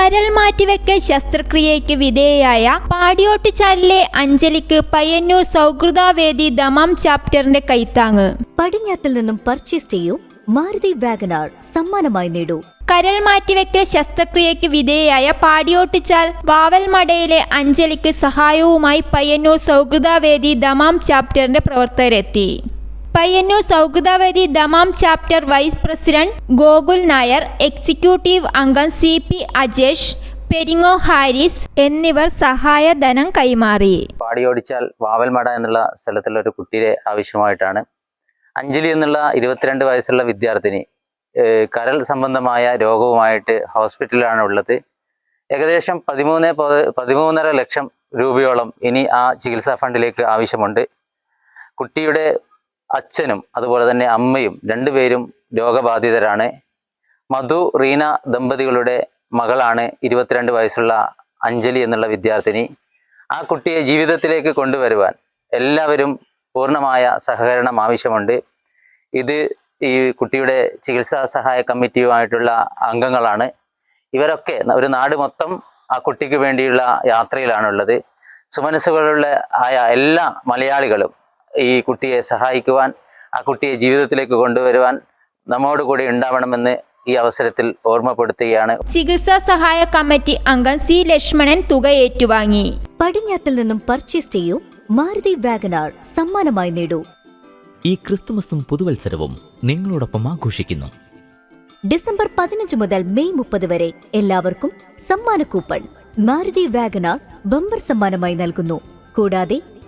കരൾ മാറ്റിവെക്കൽ ശസ്ത്രക്രിയയ്ക്ക് വിധേയയായ പാടിയോട്ടുചാലിലെ അഞ്ജലിക്ക് പയ്യന്നൂർ സൗഹൃദാവേദി ദമാം ചാപ്റ്ററിന്റെ കൈത്താങ് പടിഞ്ഞാത്തിൽ നിന്നും പർച്ചേസ് ചെയ്യൂ. മാരുതി വാഗനാർ സമ്മാനമായി നേടൂ. കരൾ മാറ്റിവെക്കൽ ശസ്ത്രക്രിയയ്ക്ക് വിധേയയായ പാടിയോട്ടിച്ചാൽ വാവൽമടയിലെ അഞ്ജലിക്ക് സഹായവുമായി പയ്യന്നൂർ സൗഹൃദാവേദി ദമാം ചാപ്റ്ററിന്റെ പ്രവർത്തകരെത്തി. Payyanur സൗഹൃദാവേദി Dammam chapter vice president Gokul Nair executive അംഗം സി പി അജേഷ് പെരിങ്ങോ ഹാരിസ് എന്നിവർ സഹായധനം കൈമാറി. പാടിയോടിച്ചാൽ വാവൽമട എന്നുള്ള സ്ഥലത്തുള്ള ഒരു കുട്ടിയെ ആവശ്യമായിട്ടാണ്. അഞ്ജലി എന്നുള്ള ഇരുപത്തിരണ്ട് വയസ്സുള്ള വിദ്യാർത്ഥിനി കരൾ സംബന്ധമായ രോഗവുമായിട്ട് ഹോസ്പിറ്റലിലാണ് ഉള്ളത്. ഏകദേശം പതിമൂന്ന് പതിമൂന്നര ലക്ഷം രൂപയോളം ഇനി ആ ചികിത്സാ ഫണ്ടിലേക്ക് ആവശ്യമുണ്ട്. കുട്ടിയുടെ അച്ഛനും അതുപോലെ തന്നെ അമ്മയും രണ്ടുപേരും രോഗബാധിതരാണ്. മധു റീന ദമ്പതികളുടെ മകളാണ് ഇരുപത്തിരണ്ട് വയസ്സുള്ള അഞ്ജലി എന്നുള്ള വിദ്യാർത്ഥിനി. ആ കുട്ടിയെ ജീവിതത്തിലേക്ക് കൊണ്ടുവരുവാൻ എല്ലാവരും പൂർണമായ സഹകരണം ആവശ്യമുണ്ട്. ഇത് ഈ കുട്ടിയുടെ ചികിത്സാ സഹായ കമ്മിറ്റിയുമായിട്ടുള്ള അംഗങ്ങളാണ്. ഇവരൊക്കെ ഒരു നാട് മൊത്തം ആ കുട്ടിക്ക് വേണ്ടിയുള്ള യാത്രയിലാണുള്ളത്. സുമനസ്സുകളുള്ള ആയ എല്ലാ മലയാളികളും ഈ കുട്ടിയെ സഹായിക്കുവാൻ ആ കുട്ടിയെ ജീവിതത്തിലേക്ക് കൊണ്ടുവരുവാൻ നമ്മോട് കൂടി ഉണ്ടാവണമെന്ന് ഈ അവസരത്തിൽ ഓർമ്മപ്പെടുത്തുകയാണ്. ചികിത്സാ സഹായ കമ്മിറ്റി അംഗം സി ലക്ഷ്മണൻ തുക ഏറ്റുവാങ്ങി പടിഞ്ഞാത്തിൽ നിന്നും പർച്ചേസ് ചെയ്യൂ മാരുതി വാഗനാർ സമ്മാനമായി നേടൂ. ഈ ക്രിസ്തുമസും പുതുവത്സരവും നിങ്ങളോടൊപ്പം ആഘോഷിക്കുന്നു. ഡിസംബർ പതിനഞ്ച് മുതൽ മെയ് മുപ്പത് വരെ എല്ലാവർക്കും സമ്മാന കൂപ്പൺ മാരുതി വാഗനാർ ബമ്പർ സമ്മാനമായി നൽകുന്നു. കൂടാതെ